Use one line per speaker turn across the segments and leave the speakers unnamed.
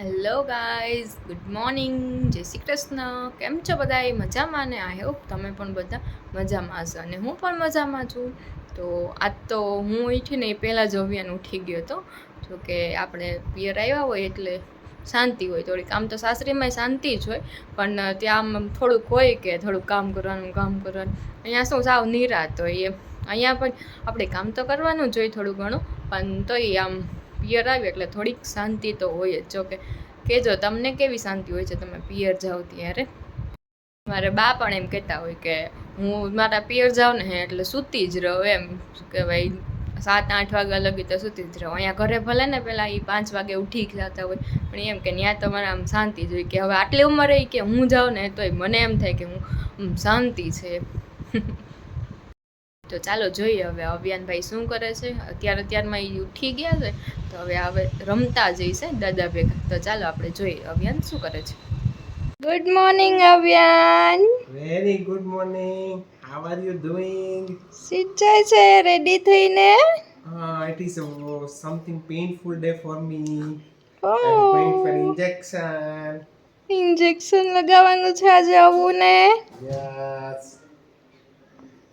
Hello guys good morning જય શ્રી કૃષ્ણ. કેમ છો બધા મજામાં ને? આઈ હોપ તમે પણ બધા મજામાં હશો. અને હું પણ મજામાં છું. તો આજ તો હું ઉઠીને એ પહેલાં જ અભિયાન ઉઠી ગયો હતો. જો કે આપણે પિયર આવ્યા હોય એટલે શાંતિ હોય. થોડીક આમ તો સાસરીમાં શાંતિ જ હોય. પણ ત્યાં આમ થોડુંક હોય કે થોડુંક કામ કરવાનું કામ કરવાનું. અહીંયા શું સાવ નિરાત હોય એ અહીંયા પણ આપણે કામ તો કરવાનું જ હોય થોડું ઘણું. પણ તોય આમ પિયર આવે એટલે થોડીક શાંતિ તો હોય જ. જો કે કહેજો તમને કેવી શાંતિ હોય છે તમે પિયર જાઓ ત્યારે? મારે બા પણ એમ કહેતા હોય કે હું મારા પિયર જાઉં ને એટલે સૂતી જ રહું એમ. શું કહેવાય સાત, આઠ વાગ્યા લગી તો સૂતી જ રહો. અહીંયા ઘરે ભલે ને પહેલાં એ પાંચ વાગે ઉઠી જતા હોય, પણ એમ કે ત્યાં તમારે આમ શાંતિ જ હોય કે હવે આટલી ઉંમરે કે હું જાઉં ને તોય મને એમ થાય કે હું શાંતિ છે. તો ચાલો જોઈએ હવે અભિયાનભાઈ શું કરે છે? અત્યારે અત્યારમાં એ ઉઠી ગયા છે તો હવે હવે રમતા જઈશે દાદા ભેગા. તો ચાલો આપણે જોઈએ અભિયાન શું કરે છે. Good morning Abhiyan.
Very good morning how are you doing?
સિંચાઈ છે રેડી થઈને?
હા it is something painful day for me me. I'm going
injection લગાવવાનું છે આજે આવું ને
Yes.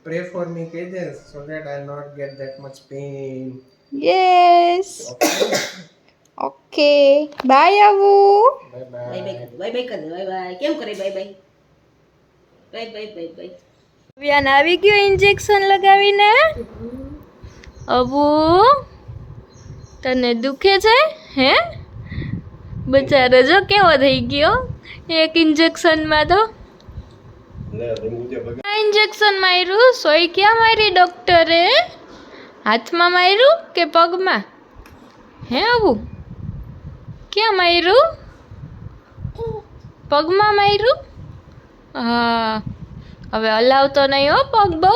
Pray for me, Kajas, so that I'll not get that much pain.
Yes
Okay.
Okay bye આવું
bye
bye
bye.
Bye bye bye કેમ કરે?
આવી ગયો ઇન્જેક્શન લગાવીને? અબુ તને દુખે છે? હે? બચારો જો કેવો થઈ ગયો? એક ઇન્જેક્શનમાં તો ઇન્જેક્શન માર્યું? સોય ક્યાં મારી ડોક્ટરે હાથમાં માર્યું કે પગમાં? હે આવું? ક્યાં માર્યું? પગમાં માર્યું? હા, હવે હલાવતો નહીં હો પગ બહુ.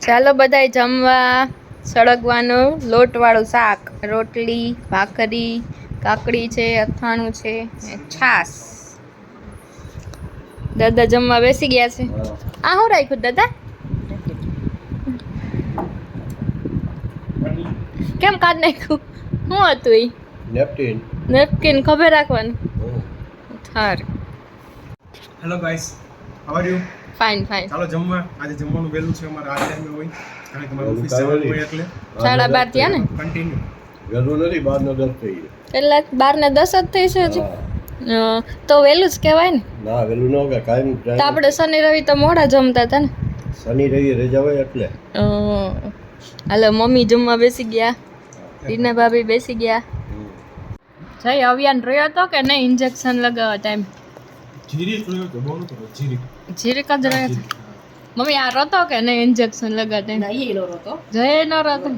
ચાલો બધાય જમવા, સળગવાનું. લોટવાળું શાક, રોટલી, ભાખરી, કાકડી છે, અથાણું છે છાસ દાદા જમવા બેસી ગયા છે. આ હું રાખ્યું દાદા? કેમ કાઢ નાખ્યું? શું હતું એ
નેપકિન
નેપકિન ખબર રાખવાનું. Thar
hello guys how are you
fine fine
ચાલો જમવા. આજે જમવાનું વેલું છે અમારે આ ટાઈમે હોય. કારણ કે મારે ઓફિસ જવાનું હોય એટલે.
સાડા બાર થયા ને?
કન્ટિન્યુ
વહેલું નથી બાર ને દસ થઈ ગયો.
એટલે બાર ને દસ જ થઈ છે હજી. તો વહેલું જ કહેવાય ને.
ના વહેલું ન કાયમ
તો આપણે શનિ રવિ તો મોડા જમતા હતા ને.
શનિ રવિ રજા હોય એટલે.
હાલો મમ્મી જમવા બેસી ગયા રીના ભાભી બેસી ગયા. જય અવિયાન રહ્યો હતો કે નહીં ઇન્જેક્શન લગાવવા ટાઈમ
તો
જીરીક. જ રહ્યો હતો મમ્મી આ રતો કે નહીં ઇન્જેક્શન લગાવવા જય
નો રતો.
જય ન રતો.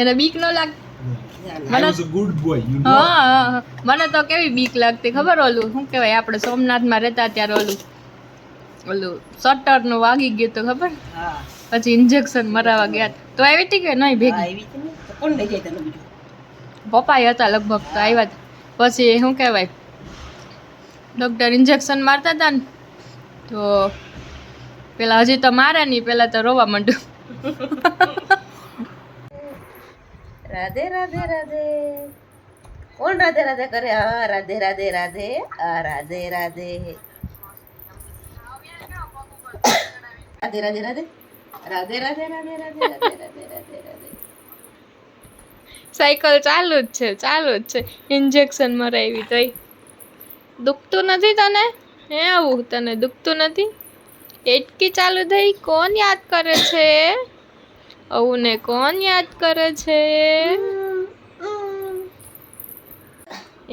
એને બીક ન લાગ હા. મને તો કેવી બીક લાગતી ખબર ઓલું? શું કહેવાય આપણે સોમનાથમાં રહેતા ત્યારે ઓલું ઓલું શટરનું વાગી ગયું તો ખબર? પછી ઇન્જેક્શન મરાવા ગયા. તો આવી હતી કે નહીં ભેગી?
કોણ લઈ જાય તને બીજું?
હતા લગભગ તો આવ્યા હતા. પછી શું કહેવાય? ડૉક્ટર ઇન્જેક્શન મારતા હતા ને તો પેલા હજી તો મારે નહીં પેલા તો રોવા માંડ્યું.
રાધે રાધે રાધે. કોણ રાધે રાધે કરે? હા, રાધે રાધે રાધે. આ રાધે રાધે. રાધે રાધે રાધે. રાધે રાધે રાધે રાધે
સાયકલ ચાલુ જ છે, ચાલુ જ છે. ઇન્જેક્શન મરાવી તોય. દુખતું નથી તને? હે આવું તને દુખતું નથી? એટકી ચાલુ થઈ, કોણ યાદ કરે છે? આવું ને કોણ યાદ કરે છે?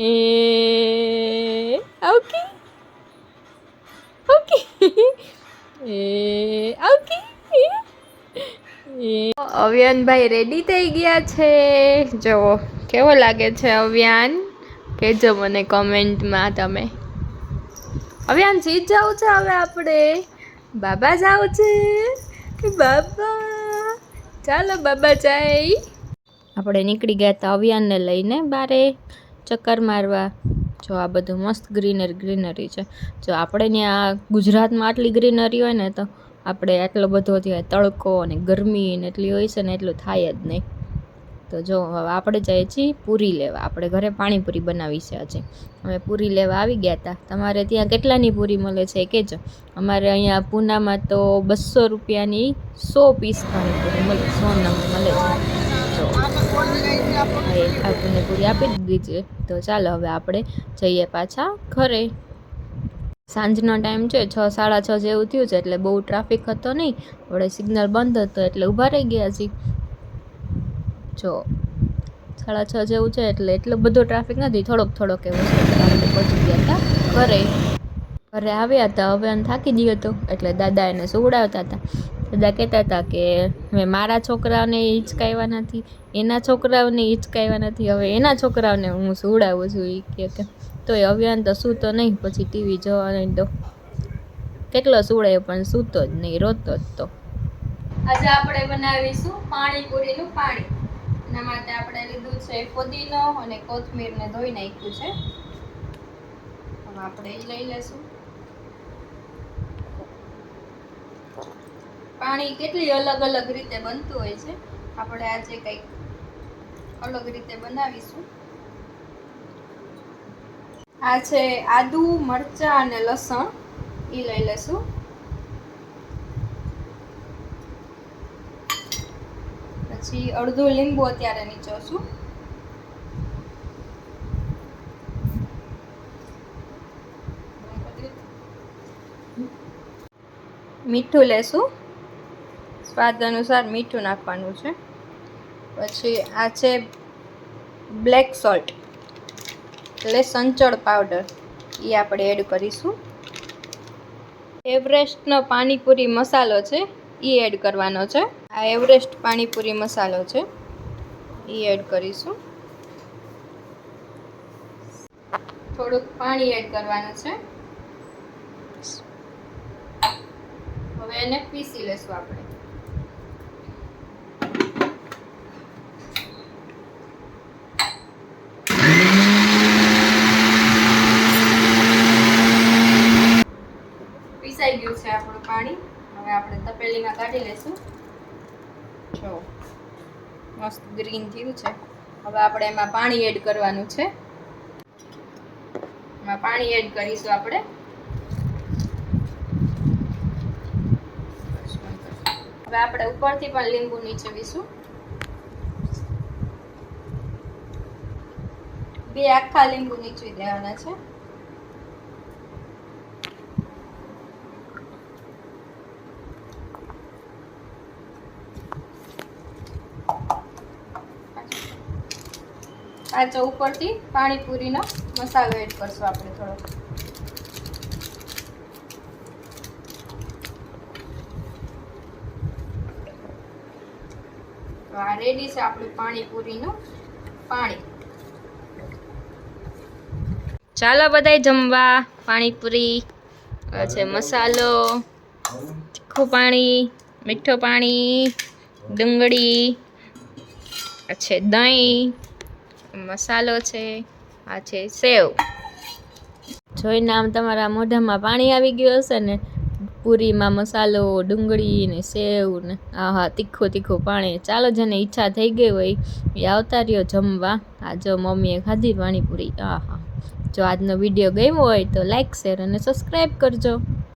એ ઓકે ઓકે એ, આવકી? અવ્યાનભાઈ રેડી થઈ ગયા છે? જો કેવો લાગે છે અવ્યાન? કહેજો મને કોમેન્ટમાં તમે. અવ્યાન સીધ જવું છે હવે આપણે? બાબા જાવ છે કે બાબા? ચાલો, બાબા જાય. આપણે નીકળી ગયા હતા અવ્યાનને લઈને બારે. ચક્કર મારવા. જો આ બધું મસ્ત ગ્રીનરી ગ્રીનરી છે. જો આપણે ત્યાં ગુજરાતમાં આટલી ગ્રીનરી હોય ને, તો આપણે આટલો બધો ત્યાં તડકો અને ગરમી ને એટલી હોય છે ને, એટલું થાય જ નહીં. તો જો આપણે જઈએ છીએ પૂરી લેવા. આપણે ઘરે પાણીપુરી બનાવી છે આજે. અમે પૂરી લેવા આવી ગયા હતા તમારે ત્યાં કેટલાની પૂરી મળે છે કહેજો. અમારે અહીંયા પૂનામાં તો બસો રૂપિયાની સો પીસ પાણીપુરી મળે સો નંગ મળે છે. આપણને પૂરી આપી દીધી તો ચાલો હવે આપણે જઈએ પાછા ઘરે. સાંજનો ટાઈમ છે, છ, સાડા છ જેવું થયું છે, એટલે બહુ ટ્રાફિક હતો નહીં. આપણે સિગ્નલ બંધ હતો, એટલે ઊભા રહી ગયા છીએ. જો, સાડા છ જેવું છે એટલે એટલો બધો ટ્રાફિક નથી, થોડોક થોડોક એવો છે. આપણે પહોંચી ગયા હતા ઘરે. ઘરે આવ્યા હતા, હવે એને થાકી ગયો હતો એટલે દાદા એને સુવડાવતા હતા. દાદા કહેતા હતા કે મેં મારા છોકરાઓને હિંચકાવ્યા નથી, એના છોકરાઓને હિંચકાવ્યા નથી, હવે એના છોકરાઓને હું સુવડાવું છું. એ કે તોય અભિયાન તો સૂતો નહીં, પછી ટીવી જોવા નહીં તો. કેટલો સુવડાયો, પણ સૂતો જ નહીં, રોતો જ તો. આજે આપણે બનાવીશું પાણીપુરીનું પાણી. એના માટે આપણે લીધું છે ફુદીનો અને કોથમીરને ધોઈ નાખ્યું છે. હવે આપણે એ લઈ લેશું. પાણી કેટલી અલગ અલગ રીતે બનતું હોય છે. આપણે આજે કંઈક અલગ રીતે બનાવીશું. આ છે આદુ, મરચાં અને લસણ. એ લઈ લેશું. પછી અડધું લીંબુ અત્યારે નીચોશું. મીઠું લેશું. સ્વાદ અનુસાર મીઠું નાખવાનું છે. પછી આ છે બ્લેક સોલ્ટ એટલે સંચળ પાવડર. એ આપણે એડ કરીશું. એવરેસ્ટનો પાણીપુરી મસાલો છે એ એડ કરવાનો છે. આ એવરેસ્ટ પાણીપુરી મસાલો છે. એ એડ કરીશું. થોડુંક પાણી એડ કરવાનું છે. હવે એને પીસી લેશું આપણે. પીસાઈ ગયું છે આપણું પાણી. હવે આપણે તપેલીમાં કાઢી લેશું. મસ્ત ગ્રીન થયું છે. હવે આપણે એમાં પાણી એડ કરવાનું છે. એમાં પાણી એડ કરીશું આપણે. હવે આપણે ઉપરથી પણ લીંબુ નીચવીશું. બે આખા લીંબુ નીચવી દેવાના છે. પાછો ઉપરથી પાણીપુરીનો મસાલો એડ કરશું આપણે થોડો. આ રેડી છે આપણું પાણીપુરીનું પાણી. ચાલો બધાય જમવા, પાણીપુરી છે મસાલો, તીખું પાણી, મીઠું પાણી, ડુંગળી છે દહીં મસાલો છે, આ છે સેવ. જોઈને આમ તમારા મોઢામાં પાણી આવી ગયું હશે ને, પૂરીમાં મસાલો, ડુંગળી ને સેવ ને આ હા તીખું તીખું પાણી. ચાલો જેને ઈચ્છા થઈ ગઈ હોય એ આવતા રહ્યો જમવા. આ જો મમ્મીએ ખાધી પાણીપુરી. આ હા જો આજનો વીડિયો ગમ્યો હોય તો લાઈક શેર અને સબસ્ક્રાઈબ કરજો.